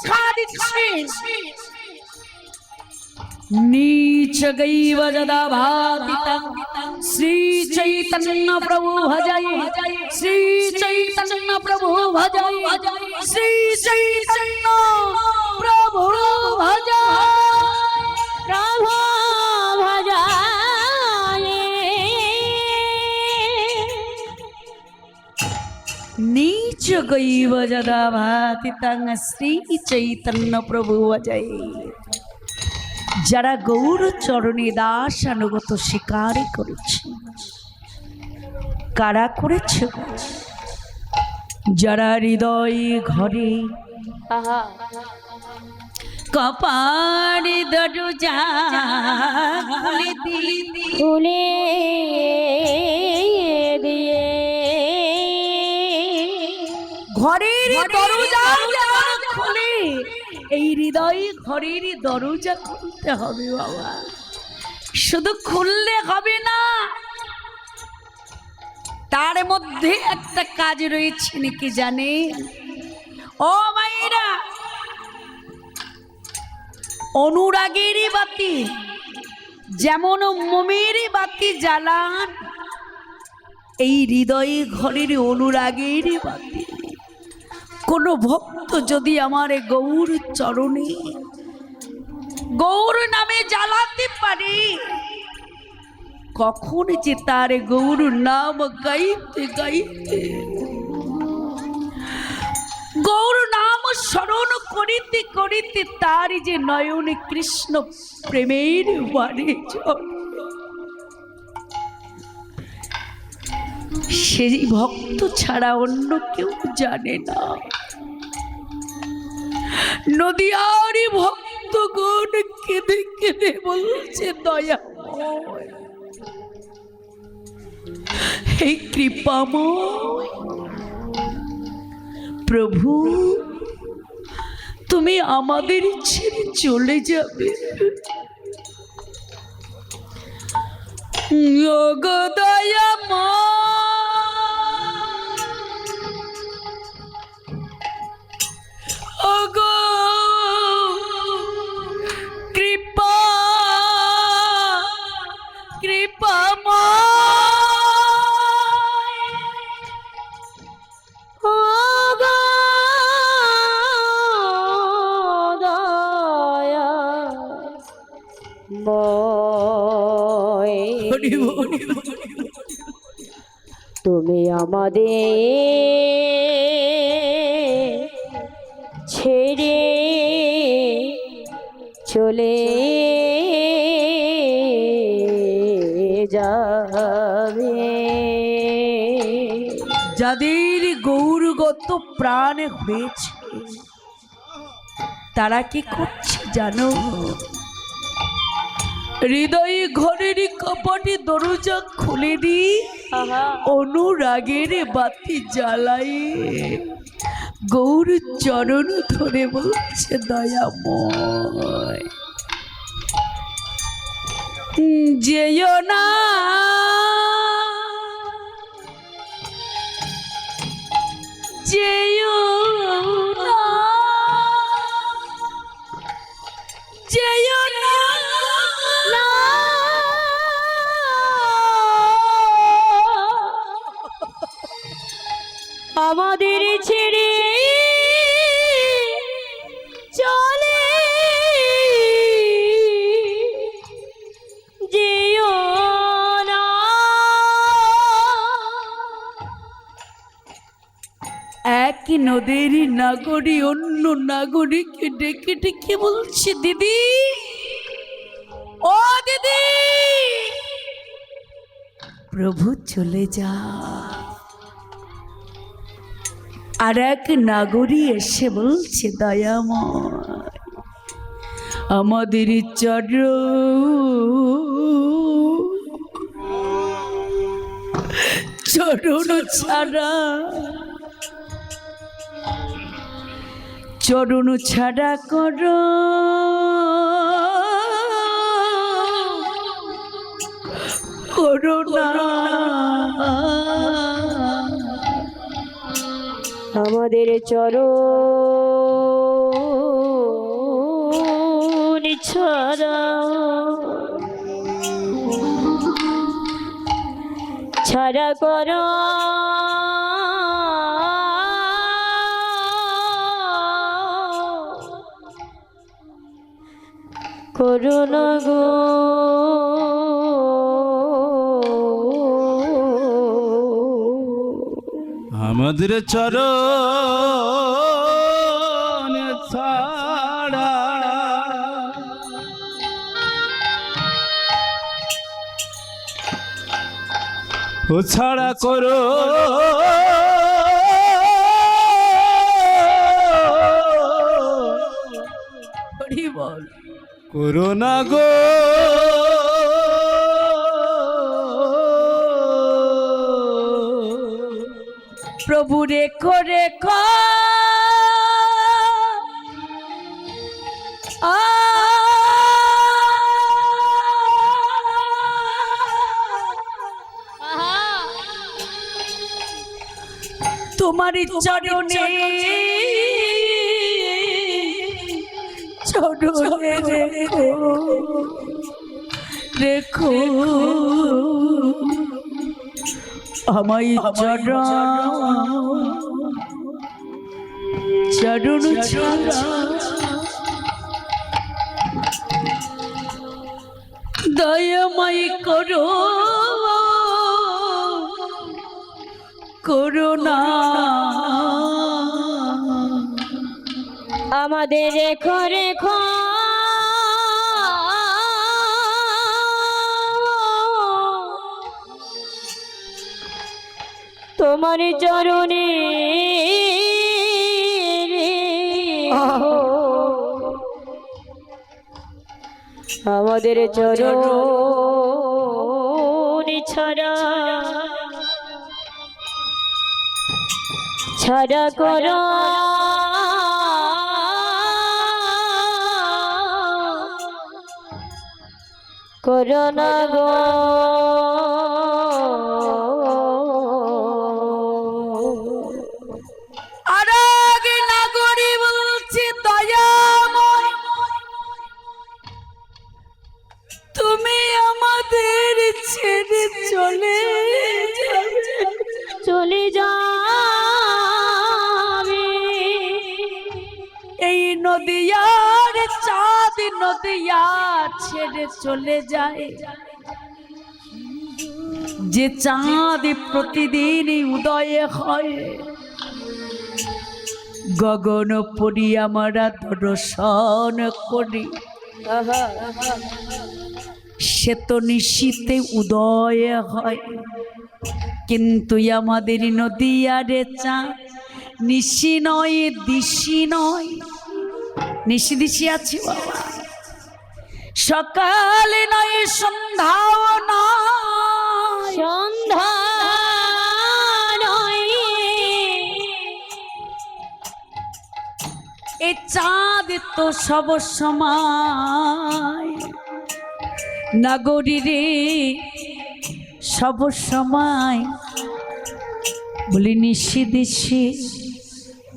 শিক্ষা দিচ্ছে नीच गैव जदा भातितं श्री चैतन्य प्रभु भजय श्री चैतन्य प्रभु भजय श्री चैतन्य प्रभु भजय প্রভু যোগৈব যদা ভাতিতাং শ্রী চৈতন্য প্রভু অজয় যারা গৌর চরণে দাস আনুগত শিকারই করেছে কারা করেছে যারা হৃদয় ঘরে কপার দরজা দিয়ে ঘরের দরজা খুলে। এই হৃদয় ঘরের দরজা খুলতে হবে বাবা। শুধু খুললে হবে না তার মধ্যে একটা কাজ রয়েছে নাকি জানে? ও মাইরা অনুরাগের বাতি যেমন মোমের বাতি জ্বালান এই হৃদয়ে ঘরের অনুরাগের বাতি। কোন ভক্ত যদি আমার গৌর চরণে, গৌর নামে জ্বালাতে পারে, কখন যে তার গৌর নাম গাইতে গাইতে, গৌর নাম স্মরণ করিতে করিতে তার যে নয়নে কৃষ্ণ প্রেমের বাড়ি সেই ভক্ত ছাড়া অন্য কেউ জানে না। নদীয়ারি ভক্তগণ কেঁদে কেঁদে বলছে, দয়া হে কৃপাময় প্রভু, তুমি আমাদের ছেড়ে চলে যাবে। ওগো দয়াময় তুমি আমাদের ছেড়ে চলে যাবে। যাদের গৌরগত প্রাণ হয়েছে, তারা কি করছে জানো? হৃদয় ঘরের কপটে দরজা খুলে দি আহা অনুরাগের বাতি জ্বালাই গৌর চরণ ধরে বলছে দয়াময়। যেও না। আমাদের ছেড়ে চলে যেও না। এক নদীর নাগরী অন্য নাগরিককে ডেকে ডেকে বলছে, দিদি, ও দিদি, প্রভু চলে যা আর এক নাগরী এসে বলছে দয়াময় আমাদের চর চরণ ছাড়া চরণ ছাড়া কর। করোনা আমাদের চরণ ছাড়া ছাড়া করো। করুণা গো। আমাদের চরণ ছাড়া। ও ছাড়া করো। করোনা গো। প্রভু রেখো রেখো। তোমার চরণে চরণে রেখো। রেখো। আমায় চরণ চরণ ছাড়া দয়াময় করো। করোনা আমাদের রেখো রেখো তোমার চরণে আমাদের চরণ ছাড়া ছাড়া করো করোনা গো। ছেড়ে চলে। চলে যাবে। এই নদিয়ার চাঁদ নদিয়া ছেড়ে চলে যায়। যে চাঁদ প্রতিদিন উদয়ে হয়। গগন পরি আমরা দর্শন করি। সে তো নিশীতে উদয় হয়। কিন্তু আমাদের নদী আরে চাঁদ নিশি নয় দিশি নয়। নিশি দিশি আছে বাবা। সকালে নয় সন্ধ্যাও নয়। সন্ধ্যা এই চাঁদ তো সব সময় নাগরী রে সব সময় বলি নিশি দিশি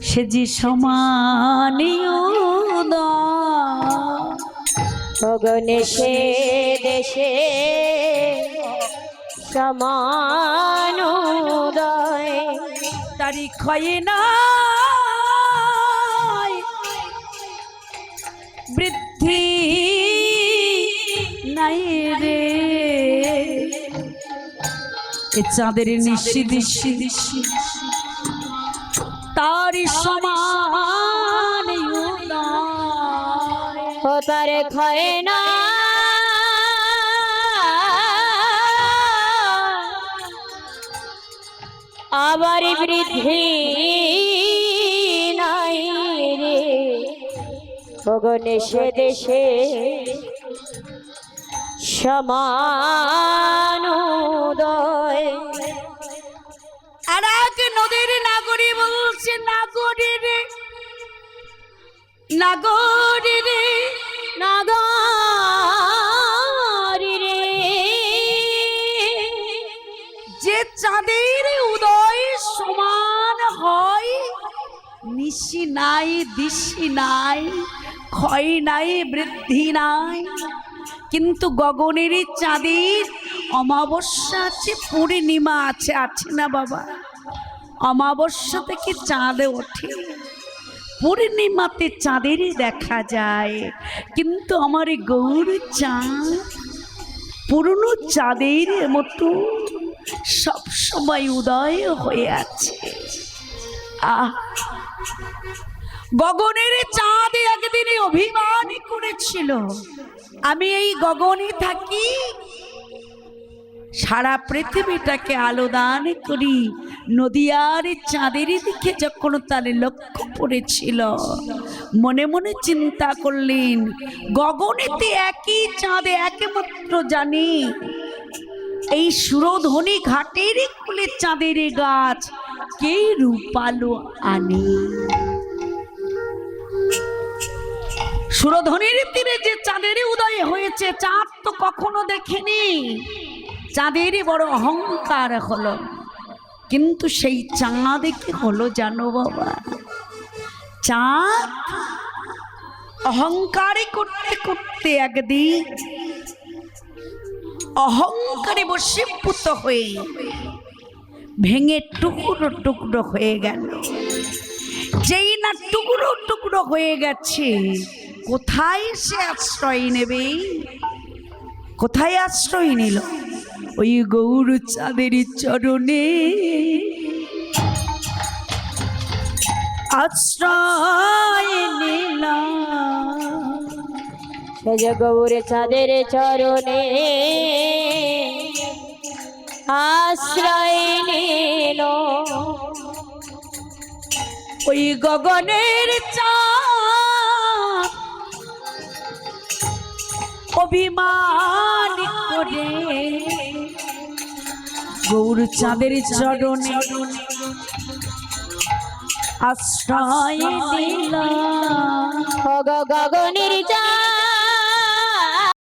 সে যে সমানীয় গগনে সে দেশে সমান উদয়। তারি ক্ষয়ে না চাঁদের নিশি দিশি দিশি তারি সমান তার ক্ষয় না। আবার বৃদ্ধি নাই রে। গগনে সে দেশে সমান উদয় আর এক নদীর নাগরী বলছে নাগরী রে নাগরী রে নাগরি রে। যে চাঁদের উদয় সমান হয় নিশি নাই দিশি নাই ক্ষয় নাই বৃদ্ধি নাই। কিন্তু গগনেরই চাঁদের অমাবস্যা আছে পূর্ণিমা আছে আছে না বাবা? অমাবস্যা থেকে চাঁদে ওঠে? পূর্ণিমাতে চাঁদেরই দেখা যায়, কিন্তু আমার এই গৌর চাঁদ, পুরনো চাঁদের মতো সব সময় উদয় হয়ে আছে। আহ! গগনের চাঁদ একদিনে অভিমান করেছিল। আমি এই গগনে থাকি। সারা পৃথিবীটাকে আলোদান করি। নদিয়ার চাঁদের দিকে যখন তার লক্ষ্য পড়েছিল, মনে মনে চিন্তা করলেন, গগনেতে একই চাঁদে একমাত্র জানি, এই সুরধ্বনি ঘাটের কুলে চাঁদের গাছ কে রূপালো আনে। সুরধ্বনির তীরে যে চাঁদের উদয় হয়েছে, চাঁদ তো কখনো দেখেনি। চাঁদেরই বড় অহংকার হলো। কিন্তু সেই চাঁদ কি হলো জানো বাবা? চাঁদ অহংকারে করতে করতে একদিন অহংকারে বসীভূত হয়ে ভেঙে টুকরো টুকরো হয়ে গেল। যেই না টুকরো টুকরো হয়ে গেছে কোথায় সে আশ্রয় নেবে? কোথায় আশ্রয় নিল? ওই গৌর চাঁদের চরণে। আশ্রয় নিলাম। সেজ গৌর চাঁদের চরণে। আশ্রয় নিল। ওই গগনের চাঁদ অভিমান করে। গৌর চাঁদের চরণে আশ্রয় দিল গগনির চাঁদ